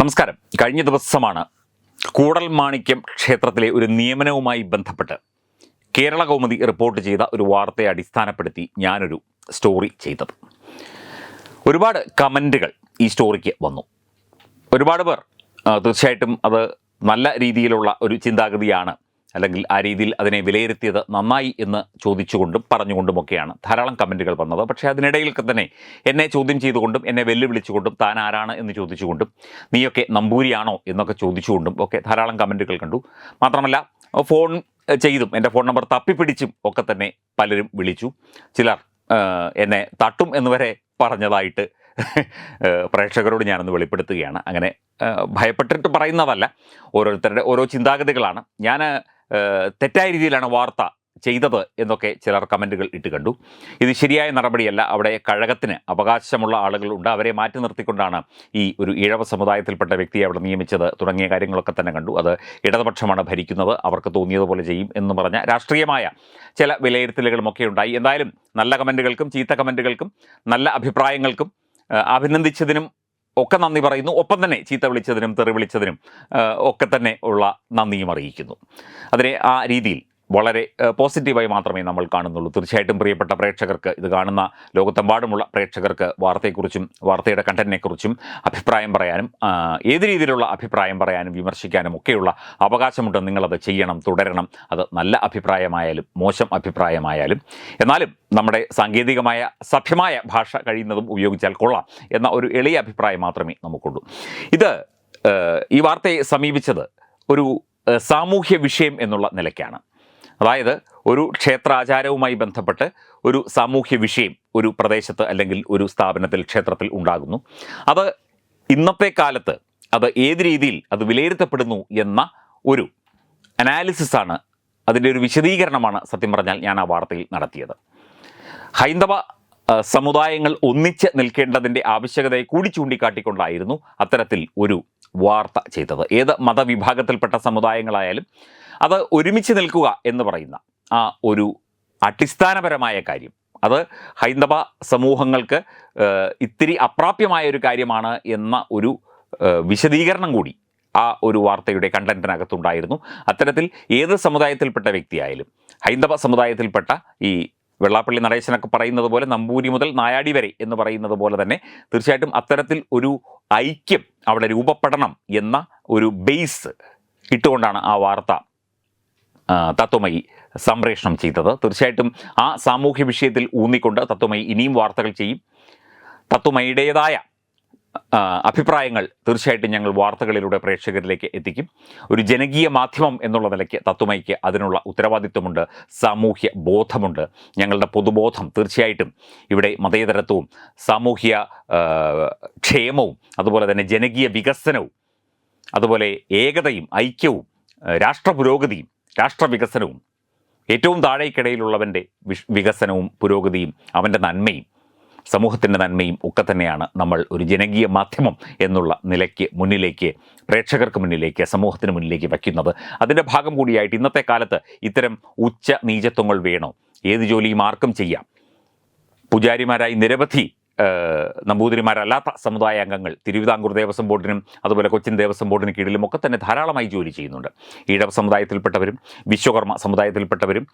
നമസ്കാരം. കഴിഞ്ഞ ദിവസമാണ് കൂടൽ മാണിക്യം ക്ഷേത്രത്തിലെ ഒരു നിയമനവുമായി ബന്ധപ്പെട്ട് കേരള കൗമുദി റിപ്പോർട്ട് ചെയ്ത ഒരു വാർത്തയെ അടിസ്ഥാനപ്പെടുത്തി ഞാനൊരു സ്റ്റോറി ചെയ്തത്. ഒരുപാട് കമന്റുകൾ ഈ സ്റ്റോറിക്ക് വന്നു. ഒരുപാട് പേർ തീർച്ചയായിട്ടും അത് നല്ല രീതിയിലുള്ള ഒരു ചിന്താഗതിയാണ് അല്ലെങ്കിൽ ആ രീതിയിൽ അതിനെ വിലയിരുത്തിയത് നന്നായി എന്ന് ചോദിച്ചുകൊണ്ടും പറഞ്ഞുകൊണ്ടുമൊക്കെയാണ് ധാരാളം കമന്റുകൾ വന്നത്. പക്ഷേ അതിനിടയിലൊക്കെ തന്നെ എന്നെ ചോദ്യം ചെയ്തുകൊണ്ടും എന്നെ വെല്ലുവിളിച്ചുകൊണ്ടും താൻ ആരാണ് എന്ന് ചോദിച്ചുകൊണ്ടും നീയൊക്കെ നമ്പൂരിയാണോ എന്നൊക്കെ ചോദിച്ചുകൊണ്ടും ഒക്കെ ധാരാളം കമന്റുകൾ കണ്ടു. മാത്രമല്ല ഫോൺ ചെയ്തും എന്റെ ഫോൺ നമ്പർ തപ്പിപ്പിടിച്ചും ഒക്കെ തന്നെ പലരും വിളിച്ചു. ചിലർ എന്നെ തട്ടും എന്ന് വരെ പറഞ്ഞതായിട്ട് പ്രേക്ഷകരോട് ഞാനൊന്ന് വെളിപ്പെടുത്തുകയാണ്. അങ്ങനെ ഭയപ്പെട്ടിട്ട് പറയുന്നതല്ല. ഓരോരുത്തരുടെ ഓരോ ചിന്താഗതികളാണ്. ഞാൻ തെറ്റായ രീതിയിലാണ് വാർത്ത ചെയ്തത് എന്നൊക്കെ ചിലർ കമന്റുകൾ ഇട്ട് കണ്ടു. ഇത് ശരിയായ നടപടിയല്ല. അവിടെ കഴകത്തിന് അവകാശമുള്ള ആളുകളുണ്ട് അവരെ മാറ്റി നിർത്തിക്കൊണ്ടാണ് ഈ ഒരു ഇഴവ സമുദായത്തിൽപ്പെട്ട വ്യക്തിയെ അവിടെ നിയമിച്ചത്. തുടങ്ങിയ കാര്യങ്ങളൊക്കെ തന്നെ കണ്ടു. അത് ഇടതുപക്ഷമാണ് ഭരിക്കുന്നത്. അവർക്ക് തോന്നിയതുപോലെ ചെയ്യും എന്ന് പറഞ്ഞ രാഷ്ട്രീയമായ ചില വിലയിരുത്തലുകളുമൊക്കെ ഉണ്ടായി. എന്തായാലും നല്ല കമന്റുകൾക്കും ചീത്ത കമന്റുകൾക്കും നല്ല അഭിപ്രായങ്ങൾക്കും അഭിനന്ദിച്ചതിനും ഒക്കെ നന്ദി പറയുന്നു. ഒപ്പം തന്നെ ചീത്ത വിളിച്ചതിനും തെറി വിളിച്ചതിനും ഒക്കെ തന്നെ ഉള്ള നന്ദിയും അറിയിക്കുന്നു. അതിനെ ആ രീതിയിൽ വളരെ പോസിറ്റീവായി മാത്രമേ നമ്മൾ കാണുന്നുള്ളൂ. തീർച്ചയായിട്ടും പ്രിയപ്പെട്ട പ്രേക്ഷകർക്ക് ഇത് കാണുന്ന ലോകത്തെമ്പാടുമുള്ള പ്രേക്ഷകർക്ക് വാർത്തയെക്കുറിച്ചും വാർത്തയുടെ കണ്ടന്റിനെക്കുറിച്ചും അഭിപ്രായം പറയാനും ഏത് രീതിയിലുള്ള അഭിപ്രായം പറയാനും വിമർശിക്കാനും ഒക്കെയുള്ള അവകാശമുണ്ട്. നിങ്ങളത് ചെയ്യണം തുടരണം. അത് നല്ല അഭിപ്രായമായാലും മോശം അഭിപ്രായമായാലും. എന്നാലും നമ്മുടെ സാങ്കേതികമായ സഭ്യമായ ഭാഷ കഴിയുന്നതും ഉപയോഗിച്ചാൽ കൊള്ളാം എന്ന ഒരു എളിയ അഭിപ്രായം മാത്രമേ നമുക്കുള്ളൂ. ഇത് ഈ വാർത്തയെ സമീപിച്ചത് ഒരു സാമൂഹ്യ വിഷയം എന്നുള്ള നിലയ്ക്കാണ്. അതായത് ഒരു ക്ഷേത്രാചാരവുമായി ബന്ധപ്പെട്ട് ഒരു സാമൂഹ്യ വിഷയം ഒരു പ്രദേശത്ത് അല്ലെങ്കിൽ ഒരു സ്ഥാപനത്തിൽ ക്ഷേത്രത്തിൽ ഉണ്ടാകുന്നു. അത് ഇന്നത്തെ കാലത്ത് അത് ഏത് രീതിയിൽ അത് വിലയിരുത്തപ്പെടുന്നു എന്ന ഒരു അനാലിസിസ് ആണ് അതിന്റെ ഒരു വിശദീകരണമാണ് സത്യം പറഞ്ഞാൽ ഞാൻ ആ വാർത്തയിൽ നടത്തിയത്. ഹൈന്ദവ സമുദായങ്ങൾ ഒന്നിച്ച് നിൽക്കേണ്ടതിന്റെ ആവശ്യകതയെ കൂടി ചൂണ്ടിക്കാട്ടിക്കൊണ്ടായിരുന്നു അത്തരത്തിൽ ഒരു വാർത്ത ചെയ്തത്. ഏത് മതവിഭാഗത്തിൽപ്പെട്ട സമുദായങ്ങളായാലും അത് ഒരുമിച്ച് നിൽക്കുക എന്ന് പറയുന്ന ആ ഒരു അടിസ്ഥാനപരമായ കാര്യം. അത് ഹൈന്ദവ സമൂഹങ്ങൾക്ക് ഇത്തിരി അപ്രാപ്യമായ ഒരു കാര്യമാണ് എന്ന ഒരു വിശദീകരണം കൂടി ആ ഒരു വാർത്തയുടെ കണ്ടന്റിനകത്തുണ്ടായിരുന്നു. അത്തരത്തിൽ ഏത് സമുദായത്തിൽപ്പെട്ട വ്യക്തിയായാലും ഹൈന്ദവ സമുദായത്തിൽപ്പെട്ട ഈ വെള്ളാപ്പള്ളി നടേശനൊക്കെ പറയുന്നത് പോലെ നമ്പൂരി മുതൽ നായാടി വരെ എന്ന് പറയുന്നത് പോലെ തന്നെ തീർച്ചയായിട്ടും അത്തരത്തിൽ ഒരു ഐക്യം അവിടെ രൂപപ്പെടണം എന്ന ഒരു ബേസ് ഇട്ടുകൊണ്ടാണ് ആ വാർത്ത തത്വമയി സംപ്രേഷണം ചെയ്തത്. തീർച്ചയായിട്ടും ആ സാമൂഹ്യ വിഷയത്തിൽ ഊന്നിക്കൊണ്ട് തത്വമയി ഇനിയും വാർത്തകൾ ചെയ്യും. തത്വമയുടേതായ അഭിപ്രായങ്ങൾ തീർച്ചയായിട്ടും ഞങ്ങൾ വാർത്തകളിലൂടെ പ്രേക്ഷകരിലേക്ക് എത്തിക്കും. ഒരു ജനകീയ മാധ്യമം എന്നുള്ള നിലയ്ക്ക് തത്വമയ്ക്ക് അതിനുള്ള ഉത്തരവാദിത്വമുണ്ട്. സാമൂഹ്യ ബോധമുണ്ട്. ഞങ്ങളുടെ പൊതുബോധം തീർച്ചയായിട്ടും ഇവിടെ മതേതരത്വവും സാമൂഹ്യ ക്ഷേമവും അതുപോലെ തന്നെ ജനകീയ വികസനവും അതുപോലെ ഏകതയും ഐക്യവും രാഷ്ട്ര പുരോഗതിയും രാഷ്ട്ര വികസനവും ഏറ്റവും താഴേക്കിടയിലുള്ളവന്റെ വികസനവും പുരോഗതിയും അവന്റെ നന്മയും സമൂഹത്തിന്റെ നന്മയും ഒക്കെ തന്നെയാണ് നമ്മൾ ഒരു ജനകീയ മാധ്യമം എന്നുള്ള നിലയ്ക്ക് മുന്നിലേക്ക് പ്രേക്ഷകർക്ക് മുന്നിലേക്ക് സമൂഹത്തിന് മുന്നിലേക്ക് വയ്ക്കുന്നത്. അതിന്റെ ഭാഗം കൂടിയായിട്ട് ഇന്നത്തെ കാലത്ത് ഇത്തരം ഉച്ച നീചത്വങ്ങൾ വേണോ? ഏത് ജോലിയും ആർക്കും ചെയ്യാം. പൂജാരിമാരായി നിരവധി നമ്പൂതിരിമാരല്ലാത്ത സമുദായ അംഗങ്ങൾ തിരുവിതാംകൂർ ദേവസ്വം ബോർഡിനും അതുപോലെ കൊച്ചിൻ ദേവസ്വം ബോർഡിനും കീഴിലും ഒക്കെ തന്നെ ധാരാളമായി ജോലി ചെയ്യുന്നുണ്ട്. ഈഴവ സമുദായത്തിൽപ്പെട്ടവരും വിശ്വകർമ്മ സമുദായത്തിൽപ്പെട്ടവരും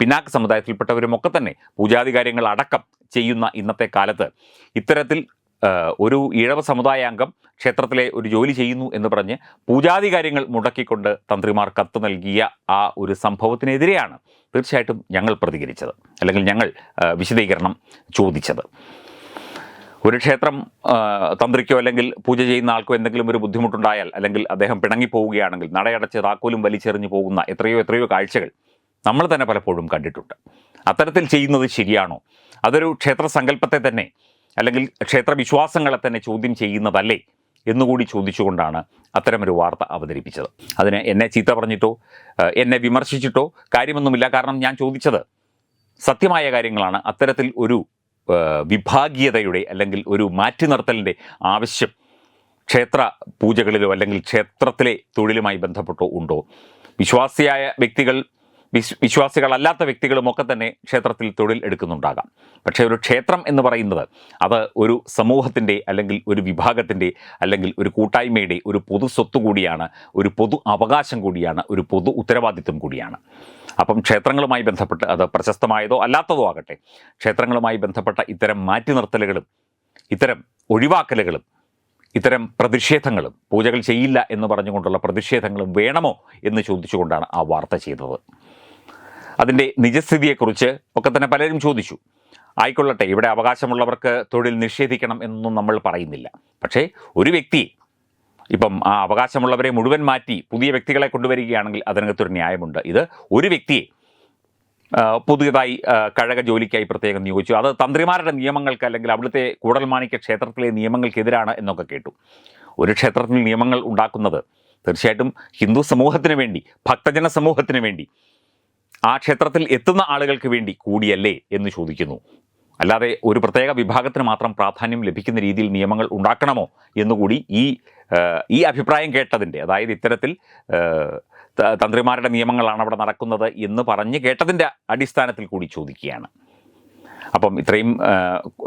പിന്നാക്ക സമുദായത്തിൽപ്പെട്ടവരും ഒക്കെ തന്നെ പൂജാതി കാര്യങ്ങൾ അടക്കം ചെയ്യുന്ന ഇന്നത്തെ കാലത്ത് ഇത്തരത്തിൽ ഒരു ഈഴവ സമുദായാംഗം ക്ഷേത്രത്തിലെ ഒരു ജോലി ചെയ്യുന്നു എന്ന് പറഞ്ഞ് പൂജാതി കാര്യങ്ങൾ മുടക്കിക്കൊണ്ട് തന്ത്രിമാർ കത്ത് നൽകിയ ആ ഒരു സംഭവത്തിനെതിരെയാണ് തീർച്ചയായിട്ടും ഞങ്ങൾ പ്രതികരിച്ചത് അല്ലെങ്കിൽ ഞങ്ങൾ വിശദീകരണം ചോദിച്ചത്. ഒരു ക്ഷേത്രം തന്ത്രിക്കോ അല്ലെങ്കിൽ പൂജ ചെയ്യുന്ന ആൾക്കോ എന്തെങ്കിലും ഒരു ബുദ്ധിമുട്ടുണ്ടായാൽ അല്ലെങ്കിൽ അദ്ദേഹം പിണങ്ങിപ്പോവുകയാണെങ്കിൽ നടയടച്ച് താക്കോലും വലിച്ചെറിഞ്ഞു പോകുന്ന എത്രയോ എത്രയോ കാഴ്ചകൾ നമ്മൾ തന്നെ പലപ്പോഴും കണ്ടിട്ടുണ്ട്. അത്തരത്തിൽ ചെയ്യുന്നത് ശരിയാണോ? അതൊരു ക്ഷേത്ര സങ്കല്പത്തെ തന്നെ അല്ലെങ്കിൽ ക്ഷേത്ര വിശ്വാസങ്ങളെ തന്നെ ചോദ്യം ചെയ്യുന്നതല്ലേ എന്നുകൂടി ചോദിച്ചുകൊണ്ടാണ് അത്തരമൊരു വാർത്ത അവതരിപ്പിച്ചത്. അതിന് എന്നെ ചീത്ത പറഞ്ഞിട്ടോ എന്നെ വിമർശിച്ചിട്ടോ കാര്യമൊന്നുമില്ല. കാരണം ഞാൻ ചോദിച്ചത് സത്യമായ കാര്യങ്ങളാണ്. അത്തരത്തിൽ ഒരു വിഭാഗീയതയുടെ അല്ലെങ്കിൽ ഒരു മാറ്റി നിർത്തലിന്റെ ആവശ്യം ക്ഷേത്ര പൂജകളിലോ അല്ലെങ്കിൽ ക്ഷേത്രത്തിലെ തൊഴിലുമായി ബന്ധപ്പെട്ടോ ഉണ്ടോ? വിശ്വാസിയായ വ്യക്തികൾ വിശ്വാസികളല്ലാത്ത വ്യക്തികളും ഒക്കെ തന്നെ ക്ഷേത്രത്തിൽ തൊഴിൽ എടുക്കുന്നുണ്ടാകാം. പക്ഷേ ഒരു ക്ഷേത്രം എന്ന് പറയുന്നത് അത് ഒരു സമൂഹത്തിന്റെ അല്ലെങ്കിൽ ഒരു വിഭാഗത്തിന്റെ അല്ലെങ്കിൽ ഒരു കൂട്ടായ്മയുടെ ഒരു പൊതു സ്വത്ത് കൂടിയാണ് ഒരു പൊതു അവകാശം കൂടിയാണ് ഒരു പൊതു ഉത്തരവാദിത്വം കൂടിയാണ്. അപ്പം ക്ഷേത്രങ്ങളുമായി ബന്ധപ്പെട്ട് അത് പ്രശസ്തമായതോ അല്ലാത്തതോ ആകട്ടെ ക്ഷേത്രങ്ങളുമായി ബന്ധപ്പെട്ട ഇത്തരം മാറ്റി നിർത്തലുകളും ഇത്തരം ഒഴിവാക്കലുകളും ഇത്തരം പ്രതിഷേധങ്ങളും പൂജകൾ ചെയ്യില്ല എന്ന് പറഞ്ഞുകൊണ്ടുള്ള പ്രതിഷേധങ്ങളും വേണമോ എന്ന് ചോദിച്ചുകൊണ്ടാണ് ആ വാർത്ത ചെയ്തത്. അതിന്റെ നിജസ്ഥിതിയെക്കുറിച്ച് ഒക്കെ തന്നെ പലരും ചോദിച്ചു. ആയിക്കൊള്ളട്ടെ ഇവിടെ അവകാശമുള്ളവർക്ക് തൊഴിൽ നിഷേധിക്കണം എന്നൊന്നും നമ്മൾ പറയുന്നില്ല. പക്ഷേ ഒരു വ്യക്തി ഇപ്പം ആ അവകാശമുള്ളവരെ മുഴുവൻ മാറ്റി പുതിയ വ്യക്തികളെ കൊണ്ടുവരികയാണെങ്കിൽ അതിനകത്തൊരു ന്യായമുണ്ട്. ഇത് ഒരു വ്യക്തിയെ പുതിയതായി കഴക ജോലിക്കായി പ്രത്യേകം നിയോഗിച്ചു. അത് തന്ത്രിമാരുടെ നിയമങ്ങൾക്ക് അല്ലെങ്കിൽ അവിടുത്തെ കൂടൽമാണിക്യ ക്ഷേത്രത്തിലെ നിയമങ്ങൾക്കെതിരാണ് എന്നൊക്കെ കേട്ടു. ഒരു ക്ഷേത്രത്തിൽ നിയമങ്ങൾ ഉണ്ടാക്കുന്നത് തീർച്ചയായിട്ടും ഹിന്ദു സമൂഹത്തിന് വേണ്ടി ഭക്തജന സമൂഹത്തിന് വേണ്ടി ആ ക്ഷേത്രത്തിൽ എത്തുന്ന ആളുകൾക്ക് വേണ്ടി കൂടിയല്ലേ എന്ന് ചോദിക്കുന്നു. അല്ലാതെ ഒരു പ്രത്യേക വിഭാഗത്തിന് മാത്രം പ്രാധാന്യം ലഭിക്കുന്ന രീതിയിൽ നിയമങ്ങൾ ഉണ്ടാക്കണമോ എന്നുകൂടി ഈ ഈ അഭിപ്രായം കേട്ടതിന്റെ അതായത് ഇത്തരത്തിൽ തന്ത്രിമാരുടെ നിയമങ്ങളാണ് അവിടെ നടക്കുന്നത് എന്ന് പറഞ്ഞ് കേട്ടതിന്റെ അടിസ്ഥാനത്തിൽ കൂടി ചോദിക്കുകയാണ്. അപ്പം ഇത്രയും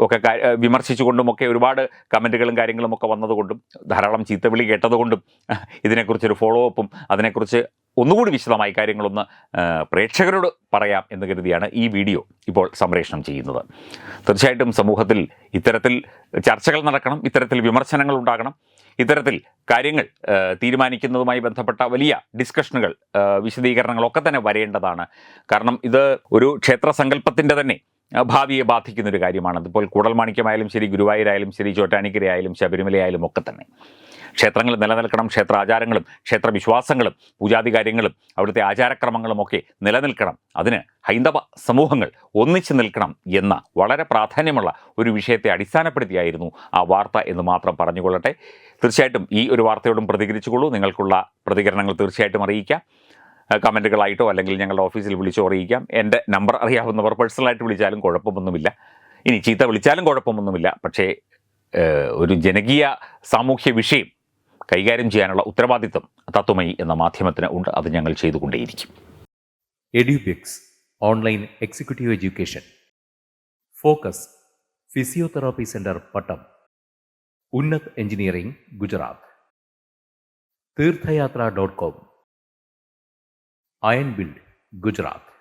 ഒക്കെ വിമർശിച്ചുകൊണ്ടും ഒക്കെ ഒരുപാട് കമന്റുകളും കാര്യങ്ങളും ഒക്കെ വന്നതുകൊണ്ടും ധാരാളം ചീത്തവിളി കേട്ടതുകൊണ്ടും ഇതിനെക്കുറിച്ചൊരു ഫോളോ അപ്പും അതിനെക്കുറിച്ച് ഒന്നുകൂടി വിശദമായി കാര്യങ്ങളൊന്ന് പ്രേക്ഷകരോട് പറയാം എന്ന് കരുതിയാണ് ഈ വീഡിയോ ഇപ്പോൾ സംപ്രേഷണം ചെയ്യുന്നത്. തീർച്ചയായിട്ടും സമൂഹത്തിൽ ഇത്തരത്തിൽ ചർച്ചകൾ നടക്കണം ഇത്തരത്തിൽ വിമർശനങ്ങൾ ഉണ്ടാകണം ഇത്തരത്തിൽ കാര്യങ്ങൾ തീരുമാനിക്കുന്നതുമായി ബന്ധപ്പെട്ട വലിയ ഡിസ്കഷനുകൾ വിശദീകരണങ്ങളൊക്കെ തന്നെ വരേണ്ടതാണ്. കാരണം ഇത് ഒരു ക്ഷേത്ര സങ്കല്പത്തിന്റെ തന്നെ ഭാവിയെ ബാധിക്കുന്നൊരു കാര്യമാണ്. അതിപ്പോൾ കൂടൽമാണിക്യമായാലും ശരി ഗുരുവായൂരായാലും ശരി ചോറ്റാനിക്കരയായാലും ശബരിമലയായാലും ഒക്കെ തന്നെ. ക്ഷേത്രങ്ങൾ നിലനിൽക്കണം ക്ഷേത്ര ആചാരങ്ങളും ക്ഷേത്ര വിശ്വാസങ്ങളും പൂജാതി കാര്യങ്ങളും അവിടുത്തെ ആചാരക്രമങ്ങളും ഒക്കെ നിലനിൽക്കണം. അതിന് ഹൈന്ദവ സമൂഹങ്ങൾ ഒന്നിച്ചു നിൽക്കണം എന്ന വളരെ പ്രാധാന്യമുള്ള ഒരു വിഷയത്തെ അടിസ്ഥാനപ്പെടുത്തിയായിരുന്നു ആ വാർത്ത എന്ന് മാത്രം പറഞ്ഞുകൊള്ളട്ടെ. തീർച്ചയായിട്ടും ഈ ഒരു വാർത്തയോടും പ്രതികരിച്ചുകൊള്ളൂ. നിങ്ങൾക്കുള്ള പ്രതികരണങ്ങൾ തീർച്ചയായിട്ടും അറിയിക്കാം. കമന്റുകളായിട്ടോ അല്ലെങ്കിൽ ഞങ്ങളുടെ ഓഫീസിൽ വിളിച്ചോ അറിയിക്കാം. എന്റെ നമ്പർ അറിയാവുന്നവർ പേഴ്സണലായിട്ട് വിളിച്ചാലും കുഴപ്പമൊന്നുമില്ല. ഇനി ചീത്ത വിളിച്ചാലും കുഴപ്പമൊന്നുമില്ല. പക്ഷേ ഒരു ജനകീയ സാമൂഹ്യ വിഷയം കൈകാര്യം ചെയ്യാനുള്ള ഉത്തരവാദിത്വം തത്വമയി എന്ന മാധ്യമത്തിന് ഉണ്ട്. അത് ഞങ്ങൾ ചെയ്തുകൊണ്ടേയിരിക്കും. Edubix Online Executive Education. Focus Physiotherapy Centre Pattom. Unnat engineering Gujarat. Theerthayatra dot com. Iron Build Gujarat.